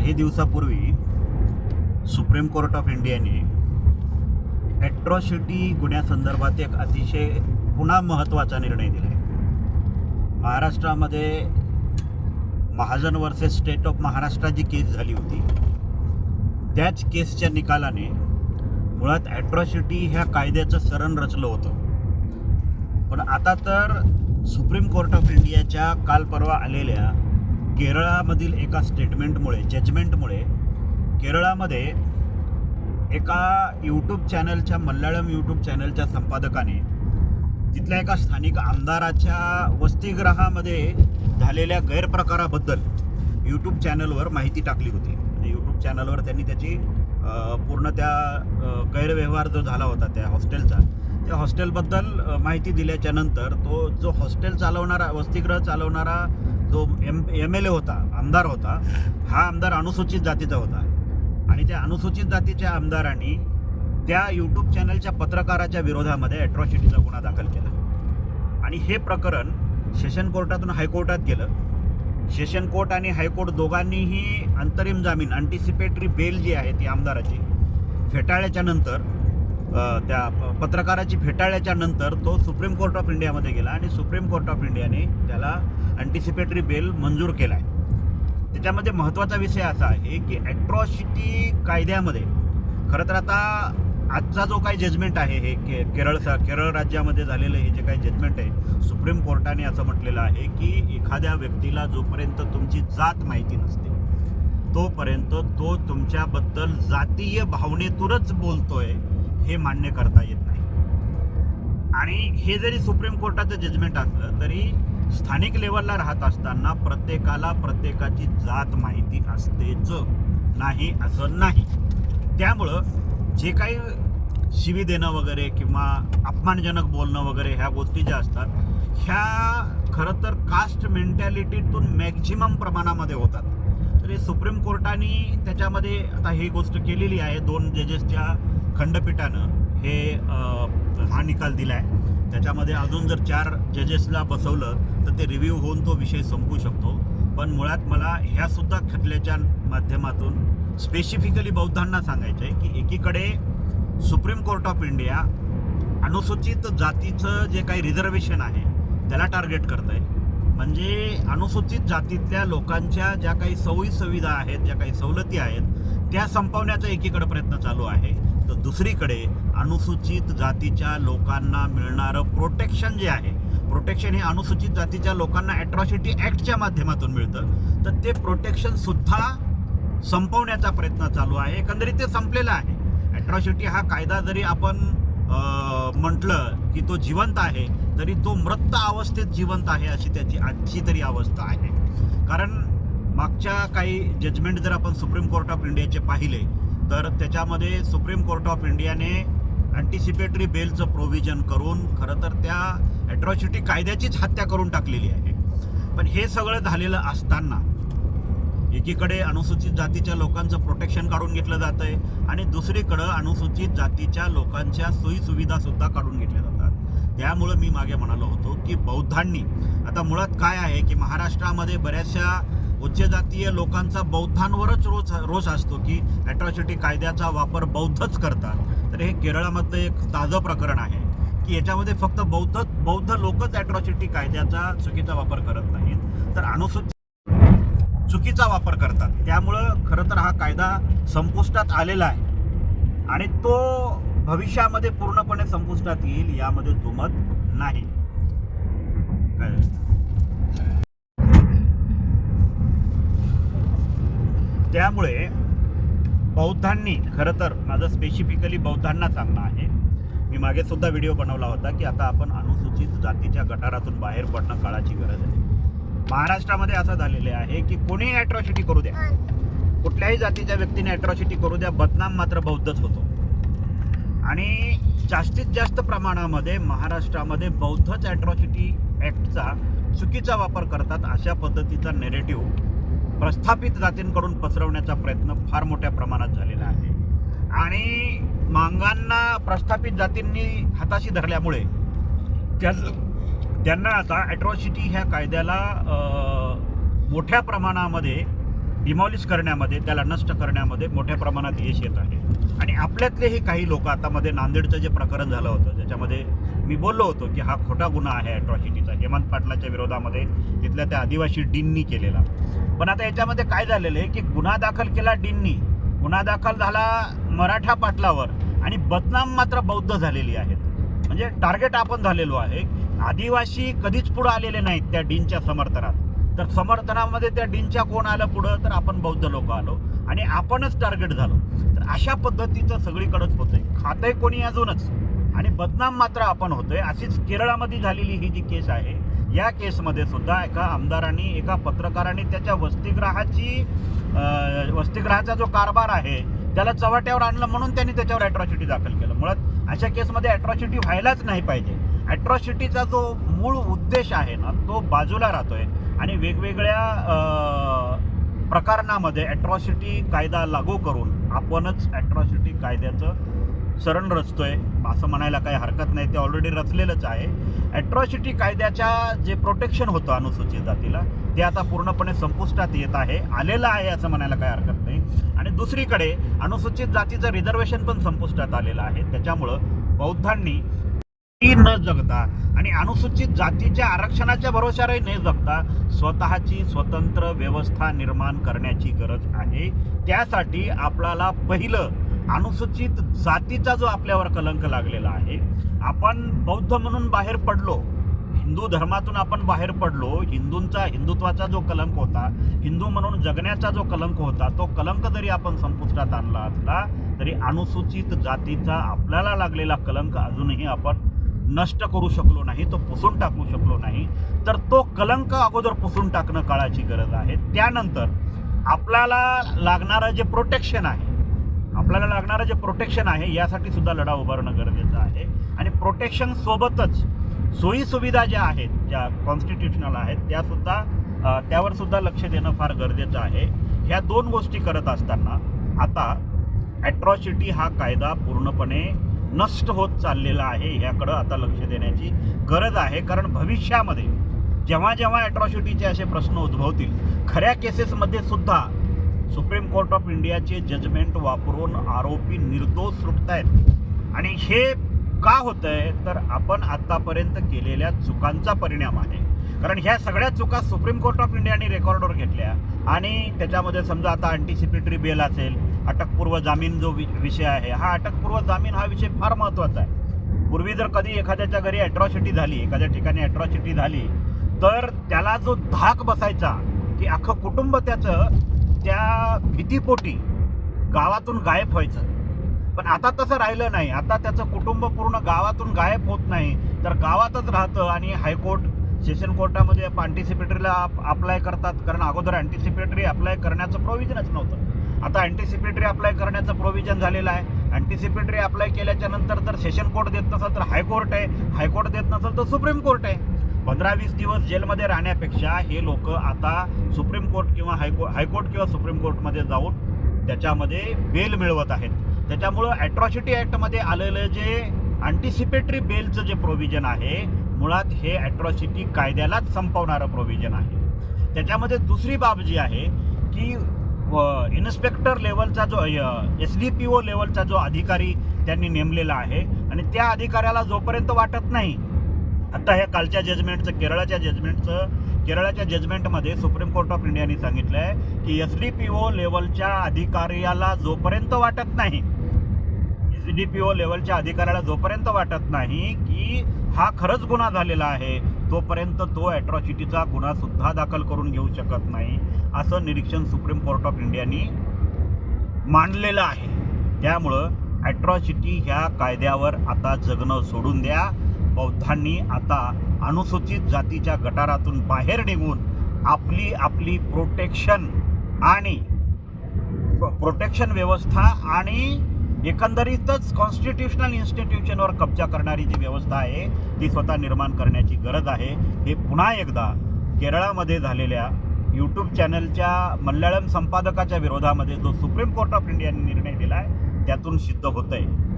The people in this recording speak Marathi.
काही दिवसापूर्वी सुप्रीम कोर्ट ऑफ इंडियाने ॲट्रॉसिटी गुन्ह्यासंदर्भात एक अतिशय पुन्हा महत्त्वाचा निर्णय दिला आहे महाराष्ट्रामध्ये Mahajan versus state of Maharashtra G case झाली होती त्याच केसच्या निकालाने मुळात ॲट्रॉसिटी ह्या कायद्याचं सरण रचलं होतं. पण आता तर सुप्रीम कोर्ट ऑफ इंडियाच्या काल परवा आलेल्या केरळामधील एका स्टेटमेंटमुळे जजमेंटमुळे केरळामध्ये एका यूट्यूब चॅनलच्या मल्याळम यूट्यूब चॅनलच्या संपादकाने तिथल्या एका स्थानिक आमदाराच्या वसतिगृहामध्ये झालेल्या गैरप्रकाराबद्दल यूट्यूब चॅनलवर माहिती टाकली होती. म्हणजे यूट्यूब चॅनलवर त्यांनी त्याची पूर्ण त्या गैरव्यवहार जो झाला होता त्या हॉस्टेलचा त्या हॉस्टेलबद्दल माहिती दिल्याच्यानंतर तो जो हॉस्टेल चालवणारा वसतिगृह चालवणारा जो एम एम एल ए होता आमदार होता हा आमदार अनुसूचित जातीचा होता. आणि त्या अनुसूचित जातीच्या आमदारांनी त्या यूट्यूब चॅनलच्या पत्रकाराच्या विरोधामध्ये ॲट्रॉसिटीचा गुन्हा दाखल केला. आणि हे प्रकरण सेशन कोर्टातून हायकोर्टात गेलं. सेशन कोर्ट आणि हायकोर्ट दोघांनीही अंतरिम जामीन अँटिसिपेटरी बेल जी आहे ती आमदाराची फेटाळल्याच्या नंतर त्या प- पत्रकाराची फेटाळल्याच्या नंतर तो सुप्रीम कोर्ट ऑफ इंडियामध्ये गेला आणि सुप्रीम कोर्ट ऑफ इंडियाने त्याला अँटिसिपेटरी बेल मंजूर केला आहे त्याच्यामध्ये महत्त्वाचा विषय असा आहे की ॲट्रॉसिटी कायद्यामध्ये खरं तर आता आजचा जो काही जजमेंट आहे हे के केरळ केरळ राज्यामध्ये झालेलं हे जे काही जजमेंट आहे सुप्रीम कोर्टाने असं म्हटलेलं आहे की एखाद्या व्यक्तीला जोपर्यंत तुमची जात माहिती नसते तोपर्यंत तो तुमच्याबद्दल जातीय भावनेतूनच बोलतोय. हे मान्य करता येत नाही. आणि हे जरी सुप्रीम कोर्टाचं जजमेंट असलं तरी स्थानिक लेवलला राहत असताना प्रत्येकाला प्रत्येकाची जात माहिती असतेच नाही असं नाही. त्यामुळं जे काही शिवी देणं वगैरे किंवा अपमानजनक बोलणं वगैरे ह्या गोष्टी ज्या असतात ह्या खरं तर कास्ट मेंटॅलिटीतून मॅक्झिमम प्रमाणामध्ये होतात. तरी सुप्रीम कोर्टाने त्याच्यामध्ये आता ही गोष्ट केलेली आहे दोन जजेसच्या खंडपीठानं हे हा निकाल दिला आहे त्याच्यामध्ये अजून जर चार जजेसला बसवलं तर ते रिव्ह्यू होऊन तो विषय संपू शकतो. पण मुळात मला ह्यासुद्धा खटल्याच्या माध्यमातून स्पेसिफिकली बौद्धांना सांगायचं आहे की एकीकडे सुप्रीम कोर्ट ऑफ इंडिया अनुसूचित जातीचं जे काही रिझर्वेशन आहे त्याला टार्गेट करत आहे म्हणजे अनुसूचित जातीतल्या लोकांच्या ज्या काही सोयी सुविधा आहेत ज्या काही सवलती आहेत त्या संपवण्याचा एकीकडे प्रयत्न चालू आहे. तर दुसरीकडे अनुसूचित जातीच्या लोकांना मिळणारं प्रोटेक्शन जे आहे प्रोटेक्शन हे अनुसूचित जातीच्या लोकांना ॲट्रॉसिटी ॲक्टच्या माध्यमातून मिळतं. तर ते प्रोटेक्शनसुद्धा संपवण्याचा प्रयत्न चालू आहे. एकंदरीत ते संपलेलं आहे. ॲट्रॉसिटी हा कायदा जरी आपण म्हटलं की तो जिवंत आहे तरी तो मृत अवस्थेत जिवंत आहे अशी त्याची आजची तरी अवस्था आहे. कारण मागच्या काही जजमेंट जर आपण सुप्रीम कोर्ट ऑफ इंडियाचे पाहिले तर त्याच्यामध्ये सुप्रीम कोर्ट ऑफ इंडियाने अँटिसिपेटरी बेलचं प्रोव्हिजन करून खरं तर त्या ॲट्रॉसिटी कायद्याचीच हत्या करून टाकलेली आहे. पण हे सगळं झालेलं असताना एकीकडे अनुसूचित जातीच्या लोकांचं प्रोटेक्शन काढून घेतलं जातं आहे आणि दुसरीकडं अनुसूचित जातीच्या लोकांच्या सोयीसुविधासुद्धा काढून घेतल्या जातात. त्यामुळं मी मागे म्हणालो होतो की बौद्धांनी आता मुळात काय आहे की महाराष्ट्रामध्ये बऱ्याचशा उच्च जातीय लोकांचा बौद्धांवरच रोज रोष असतो की ॲट्रॉसिटी कायद्याचा वापर बौद्धच करतात. तर हे केरळामधलं एक ताजं प्रकरण आहे की याच्यामध्ये फक्त बौद्ध बौद्ध लोकच ॲट्रॉसिटी कायद्याचा चुकीचा वापर करत नाहीत. तर अनुसूचित चुकीचा वापर करतात. त्यामुळं खरं तर हा कायदा संपुष्टात आलेला आहे. आणि तो भविष्यामध्ये पूर्णपणे संपुष्टात येईल यामध्ये दुमत नाही. काय? त्यामुळे बौद्धांनी खरं तर माझं स्पेसिफिकली बौद्धांना सांगणं आहे. मी मागे सुद्धा व्हिडिओ बनवला होता की आता आपण अनुसूचित जातीच्या गटारातून बाहेर पडणं काळाची गरज आहे. महाराष्ट्रामध्ये असं झालेलं आहे की कोणीही ॲट्रॉसिटी करू द्या. कुठल्याही जातीच्या व्यक्तीने ॲट्रॉसिटी करू द्या बदनाम मात्र बौद्धच होतो. आणि जास्तीत जास्त प्रमाणामध्ये महाराष्ट्रामध्ये बौद्धच ॲट्रॉसिटी ॲक्टचा चुकीचा वापर करतात अशा पद्धतीचा नेरेटिव्ह प्रस्थापित जातींकडून पसरवण्याचा प्रयत्न फार मोठ्या प्रमाणात झालेला आहे. आणि मांगांना प्रस्थापित जातींनी हाताशी धरल्यामुळे त्या त्यांना आता ॲट्रॉसिटी ह्या कायद्याला मोठ्या प्रमाणामध्ये डिमॉलिश करण्यामध्ये त्याला नष्ट करण्यामध्ये मोठ्या प्रमाणात यश येत आहे. आणि आपल्यातलेही काही लोक आता मध्ये नांदेडचं जे प्रकरण झालं होतं ज्याच्यामध्ये मी बोललो होतो की हा खोटा गुन्हा आहे अट्रॉसिटीचा हेमंत पाटलाच्या विरोधामध्ये तिथल्या त्या आदिवासी डीननी केलेला. पण आता याच्यामध्ये काय झालेलं आहे की गुन्हा दाखल केला डीननी गुन्हा दाखल झाला मराठा पाटलावर आणि बदनाम मात्र बौद्ध झालेली आहेत. म्हणजे टार्गेट आपण झालेलो आहे. आदिवासी कधीच पुढं आलेले नाहीत त्या डीनच्या समर्थनात. तर समर्थनामध्ये त्या डीनच्या कोण आलं पुढं? तर आपण बौद्ध लोक आलो आणि आपणच टार्गेट झालो. तर अशा पद्धतीचं सगळीकडेच होतंय. खातंय कोणी अजूनच? आणि बदनाम मात्र आपण होतोय. अशीच केरळामध्ये झालेली ही जी केस आहे या केसमध्ये सुद्धा एका आमदारांनी एका पत्रकाराने त्याच्या वसतिगृहाची वसतिगृहाचा जो कारभार आहे त्याला चव्हाट्यावर आणलं म्हणून त्यांनी त्याच्यावर ॲट्रॉसिटी दाखल केलं. मुळात अशा केसमध्ये ॲट्रॉसिटी व्हायलाच नाही पाहिजे. ॲट्रॉसिटीचा जो मूळ उद्देश आहे ना तो बाजूला राहतोय. आणि वेगवेगळ्या प्रकरणामध्ये ॲट्रॉसिटी कायदा लागू करून आपणच ॲट्रॉसिटी कायद्याचं शरण रचतोय. असं म्हणायला काही हरकत नाही. ते ऑलरेडी रचलेलंच आहे. ॲट्रॉसिटी कायद्याच्या जे प्रोटेक्शन होतं अनुसूचित जातीला ते आता पूर्णपणे संपुष्टात येत आहे. आलेलं आहे असं म्हणायला काही हरकत नाही. आणि दुसरीकडे अनुसूचित जातीचं रिझर्वेशन पण संपुष्टात आलेलं आहे. त्याच्यामुळं बौद्धांनी न जगता आणि अनुसूचित जातीच्या आरक्षणाच्या भरोशावरही न जगता स्वतःची स्वतंत्र व्यवस्था निर्माण करण्याची गरज आहे. त्यासाठी आपल्याला पहिलं अनुसूचित जातीचा जो आपल्यावर कलंक लागलेला आहे आपण बौद्ध म्हणून बाहेर पडलो हिंदू धर्मातून आपण बाहेर पडलो हिंदूंचा हिंदुत्वाचा जो कलंक होता हिंदू म्हणून जगण्याचा जो कलंक होता तो कलंक जरी आपण संपुष्टात आणला असला तरी अनुसूचित जातीचा आपल्याला लागलेला कलंक अजूनही आपण नष्ट करू शकलो नाही तो पुसून टाकू शकलो नाही. तर तो कलंक अगोदर पुसून टाकणं काळाची गरज आहे. त्यानंतर आपल्याला लागणारं जे प्रोटेक्शन आहे लागणारं जे प्रोटेक्शन आहे यासाठी सुद्धा लढा उभारणं गरजेचं आहे. आणि प्रोटेक्शन सोबतच सोयीसुविधा ज्या आहेत ज्या कॉन्स्टिट्युशनल आहेत त्यासुद्धा त्यावर सुद्धा लक्ष देणं फार गरजेचं आहे. ह्या दोन गोष्टी करत असताना आता ॲट्रॉसिटी हा कायदा पूर्णपणे नष्ट होत चाललेला आहे ह्याकडं आता लक्ष देण्याची गरज आहे. कारण भविष्यामध्ये जेव्हा जेव्हा ॲट्रॉसिटीचे असे प्रश्न उद्भवतील खऱ्या केसेसमध्ये सुद्धा सुप्रीम कोर्ट ऑफ इंडियाचे जजमेंट वापरून आरोपी निर्दोष सुटत आहेत आणि हे का होत आहे तर आपण आतापर्यंत केलेल्या चुकांचा परिणाम आहे. कारण ह्या सगळ्या चुका सुप्रीम कोर्ट ऑफ इंडियाने रेकॉर्डवर घेतल्या. आणि त्याच्यामध्ये समजा आता अँटिसिपेटरी बेल असेल अटकपूर्व जामीन जो वि- विषय आहे हा अटकपूर्व जामीन हा विषय फार महत्त्वाचा आहे. पूर्वी जर कधी एखाद्याच्या घरी ॲट्रॉसिटी झाली एखाद्या ठिकाणी ॲट्रॉसिटी झाली तर त्याला जो धाक बसायचा की अख्खं कुटुंब त्याचं त्या भीतीपोटी गावातून गायब व्हायचं. पण आता तसं राहिलं नाही. आता त्याचं कुटुंब पूर्ण गावातून गायब होत नाही. तर गावातच राहतं आणि हायकोर्ट सेशन कोर्टामध्ये अँटिसिपेटरीला अप्लाय करतात. कारण अगोदर अँटिसिपेटरी अप्लाय करण्याचं प्रोव्हिजनच नव्हतं. आता अँटिसिपेटरी अप्लाय करण्याचं प्रोव्हिजन झालेलं आहे. अँटिसिपेटरी अप्लाय केल्याच्यानंतर जर सेशन कोर्ट देत नसेल तर हायकोर्ट आहे. हायकोर्ट देत नसेल तर सुप्रीम कोर्ट आहे. पंधरा वीस दिवस जेलमध्ये राहण्यापेक्षा हे लोक आता सुप्रीम कोर्ट किंवा हायको हायकोर्ट किंवा सुप्रीम कोर्टमध्ये जाऊन त्याच्यामध्ये बेल मिळवत आहेत. त्याच्यामुळं ॲट्रॉसिटी ॲक्टमध्ये आलेलं जे अँटिसिपेटरी बेलचं जे प्रोव्हिजन आहे मुळात हे ॲट्रॉसिटी कायद्यालाच संपवणारं प्रोव्हिजन आहे. त्याच्यामध्ये दुसरी बाब जी आहे की इन्स्पेक्टर लेवलचा जो एस डी पी ओ लेवलचा जो अधिकारी त्यांनी नेमलेला आहे आणि त्या अधिकाऱ्याला जोपर्यंत वाटत नाही आता ह्या कालच्या जजमेंटचं केरळाच्या जजमेंटचं केरळाच्या जजमेंटमध्ये सुप्रीम कोर्ट ऑफ इंडियाने सांगितलं आहे की एस डी पी ओ लेवलच्या अधिकाऱ्याला जोपर्यंत वाटत नाही एस डी पी ओ लेवलच्या अधिकाऱ्याला जोपर्यंत वाटत नाही की हा खरंच गुन्हा झालेला आहे तोपर्यंत तो ॲट्रॉसिटीचा गुन्हासुद्धा दाखल करून घेऊ शकत नाही असं निरीक्षण सुप्रीम कोर्ट ऑफ इंडियानी मांडलेलं आहे. त्यामुळं ॲट्रॉसिटी ह्या कायद्यावर आता जगणं सोडून द्या. बौद्धांनी आता अनुसूचित जातीच्या गटारातून बाहेर निघून आपली आपली प्रोटेक्शन आणि प्रोटेक्शन व्यवस्था आणि एकंदरीतच कॉन्स्टिट्युशनल इन्स्टिट्यूशनवर कब्जा करणारी जी व्यवस्था आहे ती स्वतः निर्माण करण्याची गरज आहे. हे पुन्हा एकदा केरळामध्ये झालेल्या यूट्यूब चॅनलच्या मल्याळम संपादकाच्या विरोधामध्ये जो सुप्रीम कोर्ट ऑफ इंडियाने निर्णय दिला आहे त्यातून सिद्ध होत आहे